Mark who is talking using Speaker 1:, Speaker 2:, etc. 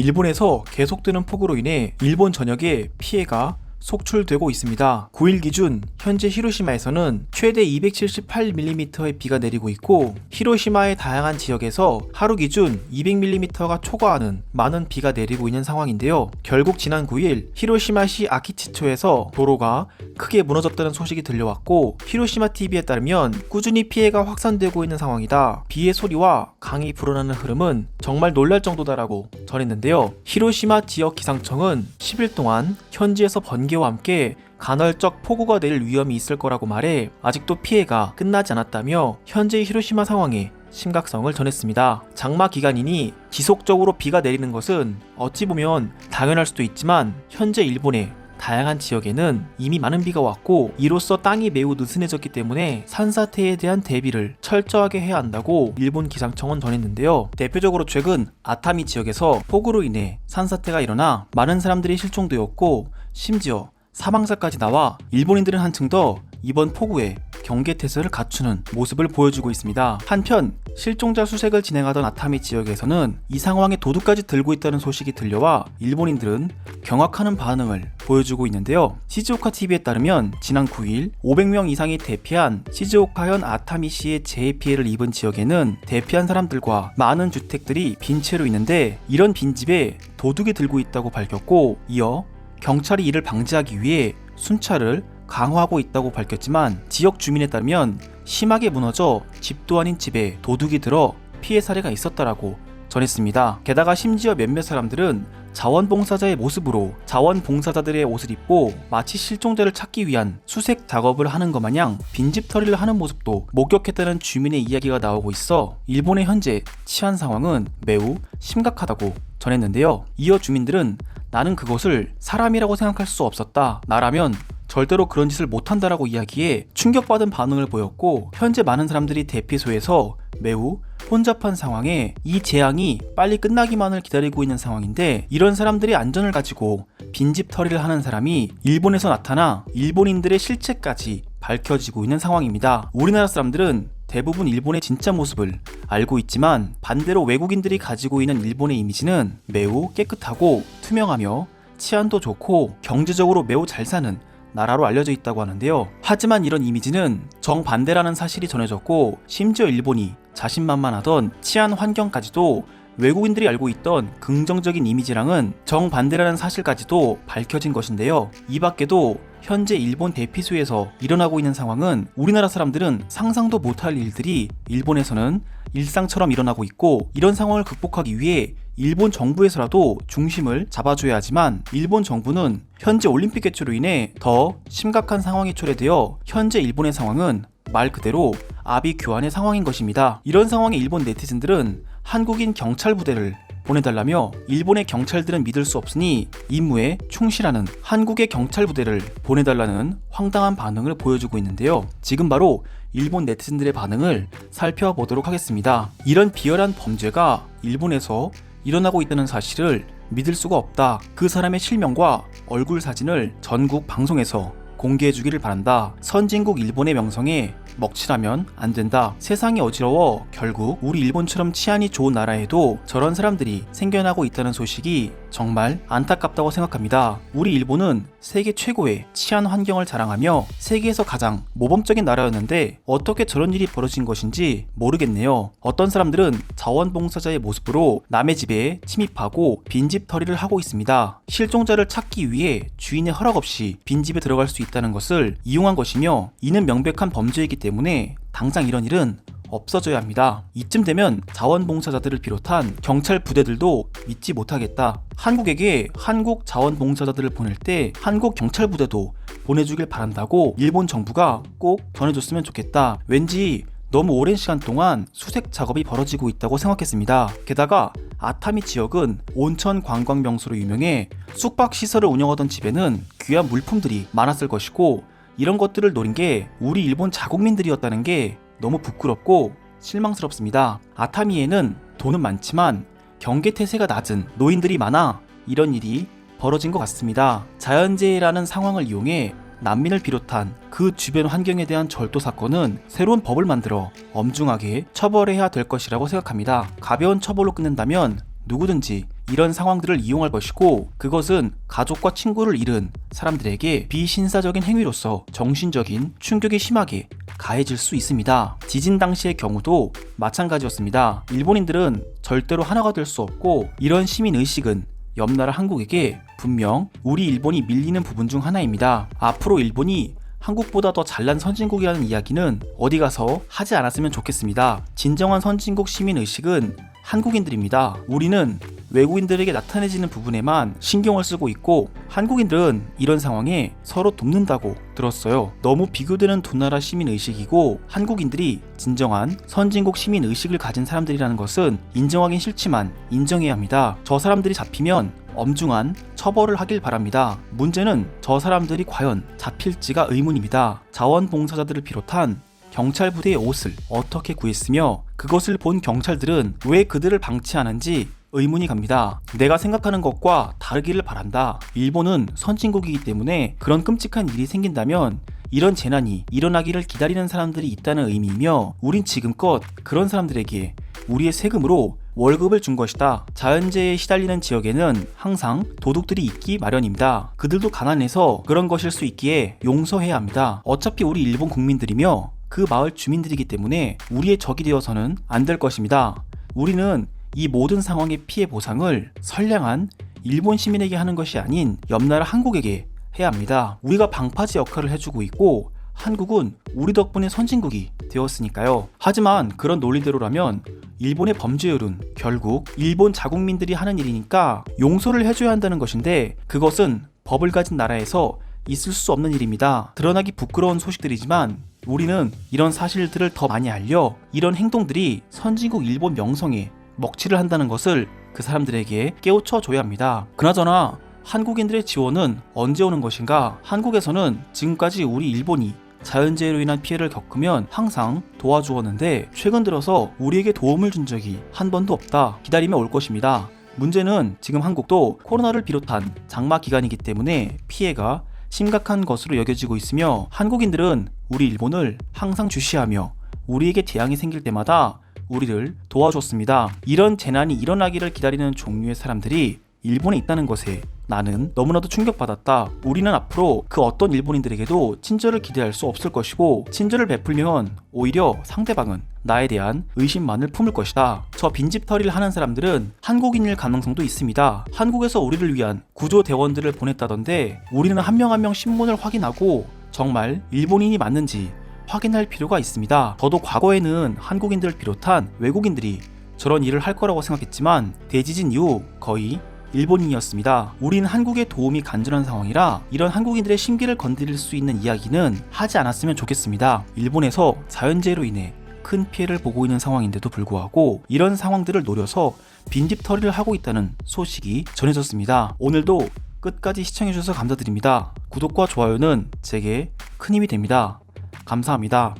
Speaker 1: 일본에서 계속되는 폭우로 인해 일본 전역에 피해가 속출되고 있습니다. 9일 기준 현재 히로시마에서는 최대 278mm의 비가 내리고 있고 히로시마의 다양한 지역에서 하루 기준 200mm가 초과하는 많은 비가 내리고 있는 상황인데요. 결국 지난 9일 히로시마시 아키치초에서 도로가 크게 무너졌다는 소식이 들려왔고 히로시마 TV에 따르면 꾸준히 피해가 확산되고 있는 상황이다. 비의 소리와 강이 불어나는 흐름은 정말 놀랄 정도다라고 전했는데요. 히로시마 지역 기상청은 10일 동안 현지에서 번개 와 함께 간헐적 폭우가 내릴 위험이 있을 거라고 말해 아직도 피해가 끝나지 않았다며 현재의 히로시마 상황에 심각성을 전했습니다. 장마 기간이니 지속적으로 비가 내리는 것은 어찌 보면 당연할 수도 있지만 현재 일본의 다양한 지역에는 이미 많은 비가 왔고 이로써 땅이 매우 느슨해졌기 때문에 산사태에 대한 대비를 철저하게 해야 한다고 일본 기상청은 전했는데요. 대표적으로 최근 아타미 지역에서 폭우로 인해 산사태가 일어나 많은 사람들이 실종되었고 심지어 사망자까지 나와 일본인들은 한층 더 이번 폭우에 경계태세를 갖추는 모습을 보여주고 있습니다. 한편 실종자 수색을 진행하던 아타미 지역에서는 이 상황에 도둑까지 들고 있다는 소식이 들려와 일본인들은 경악하는 반응을 보여주고 있는데요. 시즈오카 TV에 따르면 지난 9일 500명 이상이 대피한 시즈오카현 아타미시의 재해 피해를 입은 지역에는 대피한 사람들과 많은 주택들이 빈 채로 있는데 이런 빈집에 도둑이 들고 있다고 밝혔고 이어 경찰이 이를 방지하기 위해 순찰을 강화하고 있다고 밝혔지만 지역 주민에 따르면 심하게 무너져 집도 아닌 집에 도둑이 들어 피해 사례가 있었다라고 전했습니다. 게다가 심지어 몇몇 사람들은 자원봉사자의 모습으로 자원봉사자들의 옷을 입고 마치 실종자를 찾기 위한 수색 작업을 하는 것 마냥 빈집털이를 하는 모습도 목격했다는 주민의 이야기가 나오고 있어 일본의 현재 치안 상황은 매우 심각하다고 전했는데요. 이어 주민들은 나는 그것을 사람이라고 생각할 수 없었다. 나라면 절대로 그런 짓을 못한다라고 이야기해 충격받은 반응을 보였고 현재 많은 사람들이 대피소에서 매우 혼잡한 상황에 이 재앙이 빨리 끝나기만을 기다리고 있는 상황인데 이런 사람들의 안전을 가지고 빈집 털이를 하는 사람이 일본에서 나타나 일본인들의 실체까지 밝혀지고 있는 상황입니다. 우리나라 사람들은 대부분 일본의 진짜 모습을 알고 있지만 반대로 외국인들이 가지고 있는 일본의 이미지는 매우 깨끗하고 투명하며 치안도 좋고 경제적으로 매우 잘 사는 나라로 알려져 있다고 하는데요. 하지만 이런 이미지는 정반대라는 사실이 전해졌고 심지어 일본이 자신만만하던 치안 환경까지도 외국인들이 알고 있던 긍정적인 이미지랑은 정반대라는 사실까지도 밝혀진 것인데요. 이 밖에도 현재 일본 대피소에서 일어나고 있는 상황은 우리나라 사람들은 상상도 못할 일들이 일본에서는 일상처럼 일어나고 있고 이런 상황을 극복하기 위해 일본 정부에서라도 중심을 잡아줘야 하지만 일본 정부는 현재 올림픽 개최로 인해 더 심각한 상황이 초래되어 현재 일본의 상황은 말 그대로 아비 교환의 상황인 것입니다. 이런 상황에 일본 네티즌들은 한국인 경찰 부대를 보내달라며 일본의 경찰들은 믿을 수 없으니 임무에 충실하는 한국의 경찰 부대를 보내달라는 황당한 반응을 보여주고 있는데요. 지금 바로 일본 네티즌들의 반응을 살펴보도록 하겠습니다. 이런 비열한 범죄가 일본에서 일어나고 있다는 사실을 믿을 수가 없다. 그 사람의 실명과 얼굴 사진을 전국 방송에서 공개해 주기를 바란다. 선진국 일본의 명성에 먹칠하면 안 된다. 세상이 어지러워 결국 우리 일본처럼 치안이 좋은 나라에도 저런 사람들이 생겨나고 있다는 소식이 정말 안타깝다고 생각합니다. 우리 일본은 세계 최고의 치안 환경을 자랑하며 세계에서 가장 모범적인 나라였는데 어떻게 저런 일이 벌어진 것인지 모르겠네요. 어떤 사람들은 자원봉사자의 모습으로 남의 집에 침입하고 빈집 털이를 하고 있습니다. 실종자를 찾기 위해 주인의 허락 없이 빈집에 들어갈 수 있다는 것을 이용한 것이며 이는 명백한 범죄이기 때문에 당장 이런 일은 없어져야 합니다. 이쯤 되면 자원봉사자들을 비롯한 경찰 부대들도 믿지 못하겠다. 한국에게 한국 자원봉사자들을 보낼 때 한국 경찰 부대도 보내주길 바란다고 일본 정부가 꼭 전해줬으면 좋겠다. 왠지 너무 오랜 시간 동안 수색 작업이 벌어지고 있다고 생각했습니다. 게다가 아타미 지역은 온천 관광 명소로 유명해 숙박 시설을 운영하던 집에는 귀한 물품들이 많았을 것이고 이런 것들을 노린 게 우리 일본 자국민들이었다는 게 너무 부끄럽고 실망스럽습니다. 아타미에는 돈은 많지만 경계태세가 낮은 노인들이 많아 이런 일이 벌어진 것 같습니다. 자연재해라는 상황을 이용해 난민을 비롯한 그 주변 환경에 대한 절도 사건은 새로운 법을 만들어 엄중하게 처벌해야 될 것이라고 생각합니다. 가벼운 처벌로 끝낸다면 누구든지 이런 상황들을 이용할 것이고 그것은 가족과 친구를 잃은 사람들에게 비신사적인 행위로서 정신적인 충격이 심하게 가해질 수 있습니다. 지진 당시의 경우도 마찬가지였습니다. 일본인들은 절대로 하나가 될 수 없고 이런 시민 의식은 옆나라 한국에게 분명 우리 일본이 밀리는 부분 중 하나입니다. 앞으로 일본이 한국보다 더 잘난 선진국이라는 이야기는 어디 가서 하지 않았으면 좋겠습니다. 진정한 선진국 시민 의식은 한국인들입니다. 우리는 외국인들에게 나타내지는 부분에만 신경을 쓰고 있고 한국인들은 이런 상황에 서로 돕는다고 들었어요. 너무 비교되는 두 나라 시민 의식이고 한국인들이 진정한 선진국 시민 의식을 가진 사람들이라는 것은 인정하긴 싫지만 인정해야 합니다. 저 사람들이 잡히면 엄중한 처벌을 하길 바랍니다. 문제는 저 사람들이 과연 잡힐지가 의문입니다. 자원봉사자들을 비롯한 경찰 부대의 옷을 어떻게 구했으며 그것을 본 경찰들은 왜 그들을 방치하는지 의문이 갑니다. 내가 생각하는 것과 다르기를 바란다. 일본은 선진국이기 때문에 그런 끔찍한 일이 생긴다면 이런 재난이 일어나기를 기다리는 사람들이 있다는 의미이며 우린 지금껏 그런 사람들에게 우리의 세금으로 월급을 준 것이다. 자연재해에 시달리는 지역에는 항상 도둑들이 있기 마련입니다. 그들도 가난해서 그런 것일 수 있기에 용서해야 합니다. 어차피 우리 일본 국민들이며 그 마을 주민들이기 때문에 우리의 적이 되어서는 안 될 것입니다. 우리는 이 모든 상황의 피해 보상을 선량한 일본 시민에게 하는 것이 아닌 옆나라 한국에게 해야 합니다. 우리가 방파제 역할을 해주고 있고 한국은 우리 덕분에 선진국이 되었으니까요. 하지만 그런 논리대로라면 일본의 범죄율은 결국 일본 자국민들이 하는 일이니까 용서를 해줘야 한다는 것인데 그것은 법을 가진 나라에서 있을 수 없는 일입니다. 드러나기 부끄러운 소식들이지만 우리는 이런 사실들을 더 많이 알려 이런 행동들이 선진국 일본 명성에 먹칠을 한다는 것을 그 사람들에게 깨우쳐 줘야 합니다. 그나저나 한국인들의 지원은 언제 오는 것인가? 한국에서는 지금까지 우리 일본이 자연재해로 인한 피해를 겪으면 항상 도와주었는데 최근 들어서 우리에게 도움을 준 적이 한 번도 없다. 기다리면 올 것입니다. 문제는 지금 한국도 코로나를 비롯한 장마 기간이기 때문에 피해가 심각한 것으로 여겨지고 있으며 한국인들은 우리 일본을 항상 주시하며 우리에게 재앙이 생길 때마다 우리를 도와줬습니다. 이런 재난이 일어나기를 기다리는 종류의 사람들이 일본에 있다는 것에 나는 너무나도 충격받았다. 우리는 앞으로 그 어떤 일본인들에게도 친절을 기대할 수 없을 것이고 친절을 베풀면 오히려 상대방은 나에 대한 의심만을 품을 것이다. 저 빈집 털이를 하는 사람들은 한국인일 가능성도 있습니다. 한국에서 우리를 위한 구조 대원들을 보냈다던데 우리는 한 명 한명 신문을 확인하고 정말 일본인이 맞는지 확인할 필요가 있습니다. 저도 과거에는 한국인들을 비롯한 외국인들이 저런 일을 할 거라고 생각했지만 대지진 이후 거의 일본인이었습니다. 우린 한국의 도움이 간절한 상황이라 이런 한국인들의 심기를 건드릴 수 있는 이야기는 하지 않았으면 좋겠습니다. 일본에서 자연재해로 인해 큰 피해를 보고 있는 상황인데도 불구하고 이런 상황들을 노려서 빈집털이를 하고 있다는 소식이 전해졌습니다. 오늘도 끝까지 시청해주셔서 감사드립니다. 구독과 좋아요는 제게 큰 힘이 됩니다. 감사합니다.